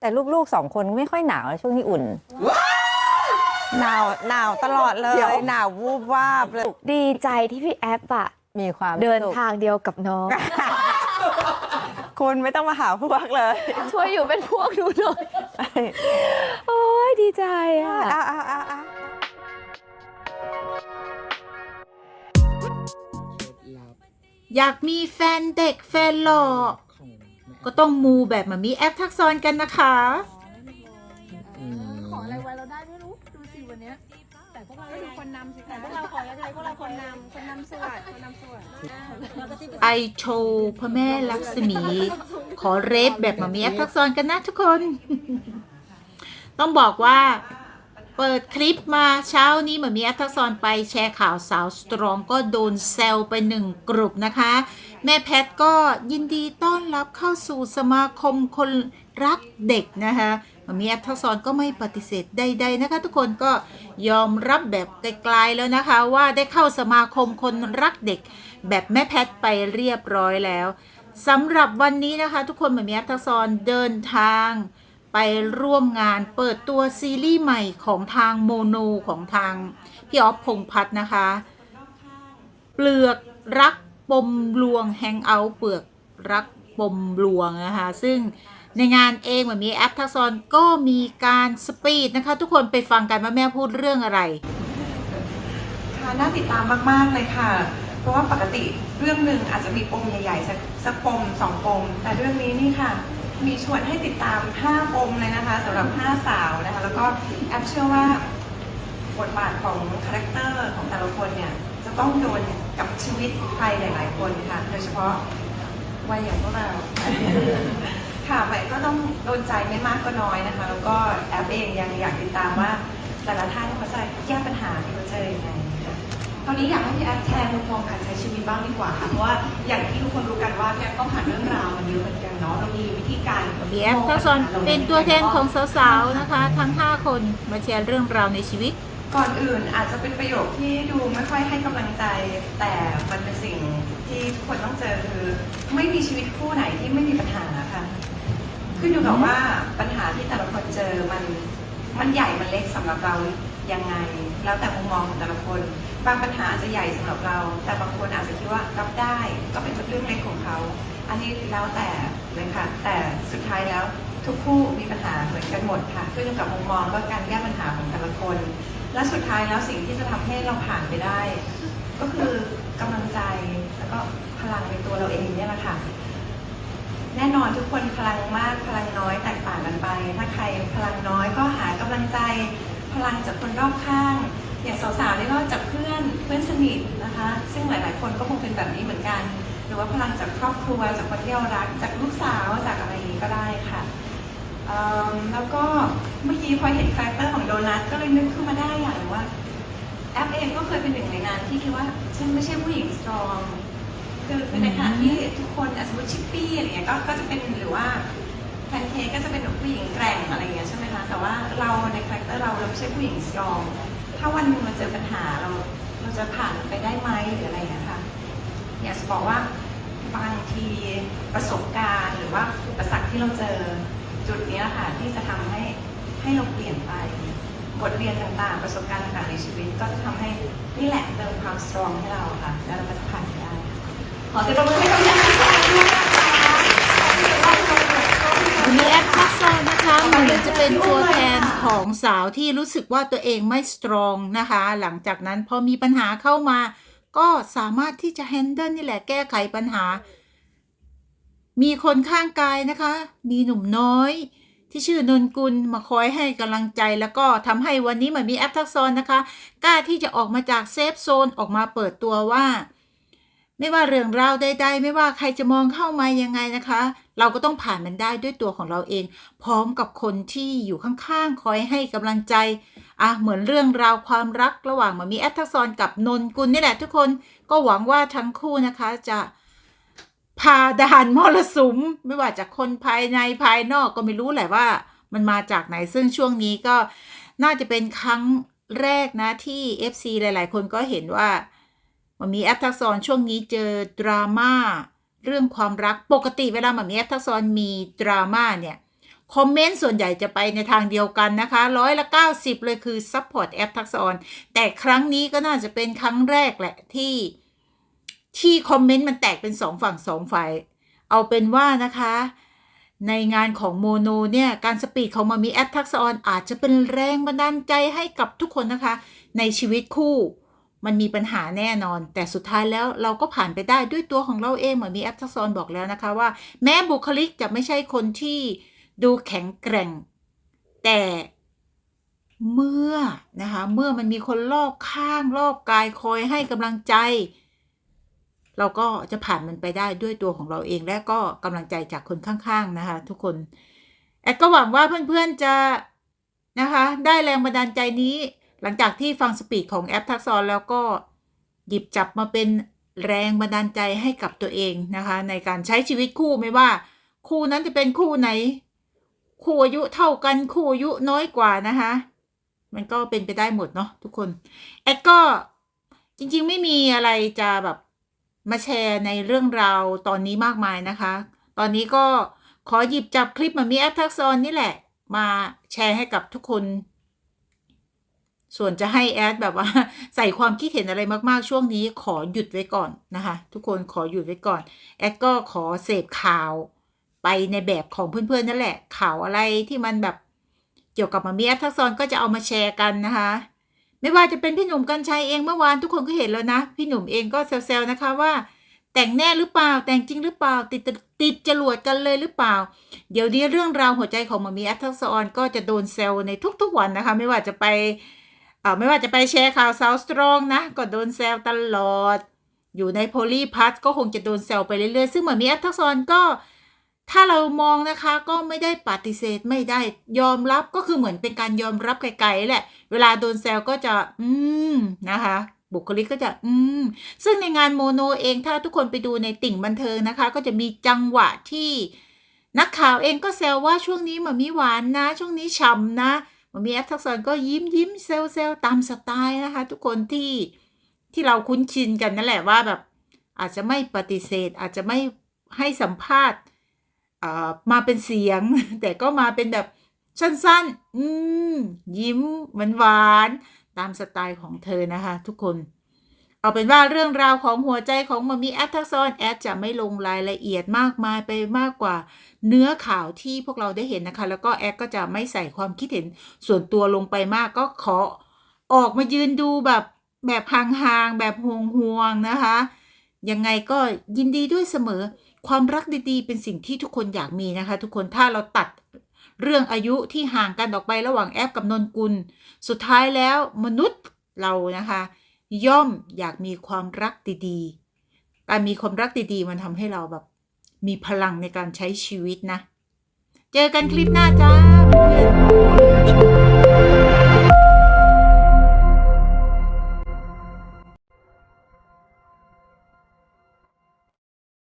แต่ลูกๆสองคนไม่ค่อยหนาวช่วงนี้อุ่น หนาวหนาวตลอดเลเดี๋ยยวหนาววูบวาบเลยดีใจที่พี่แอฟอะมีความเดินสุขทางเดียวกับน้อง คุณไม่ต้องมาหาพวกเลยช่วยอยู่เป็นพวกหนูหน่อยโอ้ยดีใจอะอะอะอะอะอยากมีแฟนเด็กแฟนหล่อ ก็ต้องมูแบบมามีแอปทักษรกันนะคะขออะไรไว้เราได้ไม่รู้ ดูสิวันเนี้ยแต่พวกเราดูคนนำสิแต่พวกเราขอยังไงพวกเราคนนำคนนำสวดคนนำสวดไอโชว์พระแม่ลักษมี ขอเรฟแบบมามีแอปทักษรกันนะทุกคน ต้องบอกว่า เปิดคลิปมาเช้านี้เหมือนมีอปทักษรไปแชร์ข่าวสาวสตรองก็โดนแซวไปหนึ่งกลุ่มนะคะ แม่แพทก็ยินดีต้อนรับเข้าสู่สมาคมคนรักเด็กนะคะเหมือนมีอปทักษรก็ไม่ปฏิเสธใดๆนะคะ ทุกคนก็ยอมรับแบบไกลๆแล้วนะคะ ว่าได้เข้าสมาคมคนรักเด็ก แบบแม่แพทไปเรียบร้อยแล้วสำหรับวันนี้นะคะ ทุกคนเหมือนมีอปทักษรเดินทาง ไปร่วมงานเปิดตัวซีรีส์ใหม่ของทางโมโนของทาง พี่ออฟพงษ์พัฒน์นะคะ เปลือกรักปมลวงแฮงเอาเปลือกรักปมลวงนะคะ ซึ่งในงานเองเหมือนมีแอปทักษรก็มีการสปีดนะคะ ทุกคนไปฟังกันว่าแม่พูดเรื่องอะไรค่ะน่าติดตามมาก ๆ เลยค่ะ เพราะว่าปกติเรื่องหนึ่งอาจจะมีปมใหญ่ ๆ สักสักปมสองปม แต่เรื่องนี้นี่ค่ะ มีชวนให้ติดตาม5ปมเลยนะคะสำหรับ 5 สาวนะคะ แล้วก็แอปเชื่อว่าบทบาทของคาแรคเตอร์ของแต่ละคนเนี่ย จะต้องโดนกับชีวิตใครหลาย ๆ คนค่ะ โดยเฉพาะวัยอย่างพวกเรา ค่ะใหม่ก็ต้องโดนใจไม่มากก็น้อยนะคะ แล้วก็แอปเองยังอยากติดตามว่าแต่ละท่านเขาจะแก้ปัญหาที่เขาเจอยังไง ค่ะตอนนี้อยากให้พี่แอฟแชร์มุมมองการใช้ชีวิตบ้างดีกว่าค่ะ เพราะว่าอย่างที่ทุกคนรู้กันว่าพี่แอฟก็ผ่านเรื่องราวมาเยอะเหมือนกันเนาะเรามีวิธีการมีแอปทักษรเป็นตัวแทนของสาวๆนะคะ ทั้ง 5 คนมาแชร์เรื่องราวในชีวิต ก่อนอื่นอาจจะเป็นประโยคที่ดูไม่ค่อยให้กำลังใจ แต่มันเป็นสิ่งที่ทุกคนต้องเจอคือ ไม่มีชีวิตคู่ไหนที่ไม่มีปัญหาค่ะขึ้นอยู่กับว่าปัญหาที่แต่ละคนเจอมันมันใหญ่มันเล็กสำหรับเรายังไง แล้วแต่มุมมองของแต่ละคน บางปัญหาอาจจะใหญ่สำหรับเรา แต่บางคนอาจจะคิดว่ารับได้ก็เป็นเรื่องเล็กของเขา อันนี้แล้วแต่เลยค่ะ แต่สุดท้ายแล้วทุกคู่มีปัญหาเหมือนกันหมดค่ะขึ้นอยู่กับมุมมองว่าการแก้ปัญหาของแต่ละคน และสุดท้ายแล้วสิ่งที่จะทำให้เราผ่านไปได้ ก็คือกำลังใจแล้วก็พลังในตัวเราเองเนี่ยแหละค่ะแน่นอนทุกคนพลังมากพลังน้อยแตกต่างกันไป ถ้าใครพลังน้อยก็หากำลังใจ พลังจากคนรอบข้าง อย่างสาวๆนี่ก็จากเพื่อนเพื่อนสนิทนะคะ ซึ่งหลายๆ คนก็คงเป็นแบบนี้เหมือนกัน หรือว่าพลังจากครอบครัวจากคนที่เรารัก จากลูกสาวจากอะไรอย่างนี้ก็ได้ค่ะเอิ่มแล้วก็เมื่อกี้พอเห็นคาแรคเตอร์ของโดนัทก็เลยนึกขึ้นมาได้อย่างหนึ่งว่าแอปเองก็เคยเป็นหนึ่งในนั้นที่คิดว่าฉันไม่ใช่ผู้หญิงสตรองคือคือในขณะที่ทุกคนอาจจะพูดชิปปี้อะไรเงี้ยก็ก็จะเป็นหรือว่าแพนเค้กก็จะเป็นแบบผู้หญิงแกร่งอะไรเงี้ยใช่ไหมคะแต่ว่าเราในคาแรคเตอร์เราเราไม่ใช่ผู้หญิงสตรอง ถ้าวันหนึ่งเราเจอปัญหาเราเราจะผ่านไปได้ไหมหรืออะไรเงี้ยค่ะอยากจะบอกว่าบางทีประสบการณ์ หรือว่าอุปสรรคที่เราเจอจุดนี้ค่ะที่จะทำให้ให้เราเปลี่ยนไปบทเรียนต่างๆ ประสบการณ์ต่างๆในชีวิต ก็จะทำให้นี่แหละเติมความสตรองให้เราค่ะ แล้วเราก็จะผ่านไปได้ขอเสียงปรบมือให้กับพี่แอฟด้วยนะคะ มีแอปทักษะนะคะเหมือนจะเป็นตัวแทนของสาวที่รู้สึกว่าตัวเองไม่สตรองนะคะ หลังจากนั้นพอมีปัญหาเข้ามา ก็สามารถที่จะแฮนเดิลนี่แหละแก้ไขปัญหา มีคนข้างกายนะคะ มีหนุ่มน้อย ที่ชื่อนนกุลมาคอยให้กำลังใจ แล้วก็ทำให้วันนี้มือนมีแอปทักษรนะคะ กล้าที่จะออกมาจากเซฟโซนออกมาเปิดตัวว่า ไม่ว่าเรื่องราวใดๆ ไม่ว่าใครจะมองเข้ามายังไงนะคะ เราก็ต้องผ่านมันได้ด้วยตัวของเราเอง พร้อมกับคนที่อยู่ข้างๆ คอยให้กำลังใจอะเหมือนเรื่องราวความรักระหว่างมามีแอปทักษรกับนนกุลนี่แหละทุกคนก็หวังว่าทั้งคู่นะคะจะพาด่านมรสุม ไม่ว่าจากคนภายในภายนอกก็ไม่รู้แหละว่า มันมาจากไหนซึ่งช่วงนี้ก็น่าจะเป็นครั้งแรกนะที่ FC หลาย ๆ คนก็เห็นว่ามันมีแอปทักษรช่วงนี้เจอดราม่า เรื่องความรักปกติเวลามันมีแอทักษรมีดราม่าเนี่ยคอมเมนต์ส่วนใหญ่จะไปในทางเดียวกันนะคะร้อยละ 90 เลยคือ support แอปทักษะอนแต่ครั้งนี้ก็น่าจะเป็นครั้งแรกแหละที่ที่คอมเมนต์มันแตกเป็นสองฝั่งสองฝ่าย เอาเป็นว่านะคะ ในงานของโมโนเนี่ย การสปีดของมามีแอปทักษะออนอาจจะเป็นแรงบันดาลใจให้กับทุกคนนะคะ ในชีวิตคู่ มันมีปัญหาแน่นอน แต่สุดท้ายแล้วเราก็ผ่านไปได้ด้วยตัวของเราเองเหมือนมีแอปทักษะออนบอกแล้วนะคะว่า แม้บุคลิกจะไม่ใช่คนที่ดูแข็งแกร่ง แต่เมื่อนะคะเมื่อมันมีคนรอบข้างรอบกายคอยให้กำลังใจ เราก็จะผ่านมันไปได้ด้วยตัวของเราเองและก็กำลังใจจากคนข้างๆนะคะ ทุกคนแอดก็หวังว่าเพื่อนๆจะนะคะ ได้แรงบันดาลใจนี้ หลังจากที่ฟังสปีดของแอปทักษะอนแล้วก็หยิบจับมาเป็นแรงบันดาลใจให้กับตัวเองนะคะ ในการใช้ชีวิตคู่ไม่ว่า คู่นั้นจะเป็นคู่ไหน คู่อายุเท่ากันคู่อายุน้อยกว่านะคะ มันก็เป็นไปได้หมดเนาะทุกคนแอดก็จริงๆไม่มีอะไรจะแบบมาแชร์ในเรื่องราวตอนนี้มากมายนะคะ ตอนนี้ก็ขอหยิบจับคลิปมามีแอปทักษะออนนี่แหละ มาแชร์ให้กับทุกคน ส่วนจะให้แอดแบบว่าใส่ความคิดเห็นอะไรมากๆ ช่วงนี้ขอหยุดไว้ก่อนนะคะ ทุกคนขอหยุดไว้ก่อน แอดก็ขอเสพข่าวไปในแบบของเพื่อนๆนั่นแหละ ข่าวอะไรที่มันแบบเกี่ยวกับมามีแอปทักษอนก็จะเอามาแชร์กันนะคะ ไม่ว่าจะเป็นพี่หนุ่มกัญชัยเองเมื่อวานทุกคนก็เห็นแล้วนะ พี่หนุ่มเองก็แซวๆนะคะว่า แต่งแน่หรือเปล่าแต่งจริงหรือเปล่า ติดติดจรวดกันเลยหรือเปล่า เดี๋ยวนี้เรื่องราวหัวใจของมามีแอปทักษออนก็จะโดนแซวในทุกๆวันนะคะ ไม่ว่าจะไป เอ่อไม่ว่าจะไปแชร์ข่าวสาวสตรองนะก็โดนแซวตลอด อยู่ในโพลีพัทก็คงจะโดนแซวไปเรื่อยๆ ซึ่งเหมามีแอปทักษะอนก็ ถ้าเรามองนะคะก็ไม่ได้ปฏิเสธไม่ได้ยอมรับก็คือเหมือนเป็นการยอมรับไกลๆแหละ เวลาโดนแซวก็จะ อืมนะคะบุคลิกก็จะอืม ซึ่งในงานโมโนเองถ้าทุกคนไปดูในติ่งบันเทิงนะคะ ก็จะมีจังหวะที่ นักข่าวเองก็แซวว่าช่วงนี้มันมีหวานนะ ช่วงนี้ฉ่ำนะ มันมีแอปทักษะก็ยิ้มยิ้มเซลเซลตามสไตล์นะคะ ทุกคนที่ที่เราคุ้นชินกันนั่นแหละว่าแบบอาจจะไม่ปฏิเสธ อาจจะไม่ให้สัมภาษณ์อ่ามาเป็นเสียง แต่ก็มาเป็นแบบสั้นๆ อืม ยิ้มหวานๆตามสไตล์ของเธอนะคะ ทุกคน เอาเป็นว่าเรื่องราวของหัวใจของมามีแอดทักษอนแอดจะไม่ลงรายละเอียดมากมายไปมากกว่า เนื้อข่าวที่พวกเราได้เห็นนะคะ แล้วก็แอดก็จะไม่ใส่ความคิดเห็นส่วนตัวลงไปมากก็ขอออกมายืนดูแบบแบบห่างๆแบบห่วงๆนะคะ ยังไงก็ยินดีด้วยเสมอ ความรักดีๆ เป็นสิ่งที่ทุกคนอยากมีนะคะ ทุกคนถ้าเราตัดเรื่องอายุที่ห่างกันออกไประหว่างแอปกับนนกุล สุดท้ายแล้วมนุษย์เรานะคะ ย่อมอยากมีความรักดีๆ การมีความรักดีๆ มันทำให้เราแบบ มีพลังในการใช้ชีวิตนะ เจอกันคลิปหน้าจ้าเพื่อน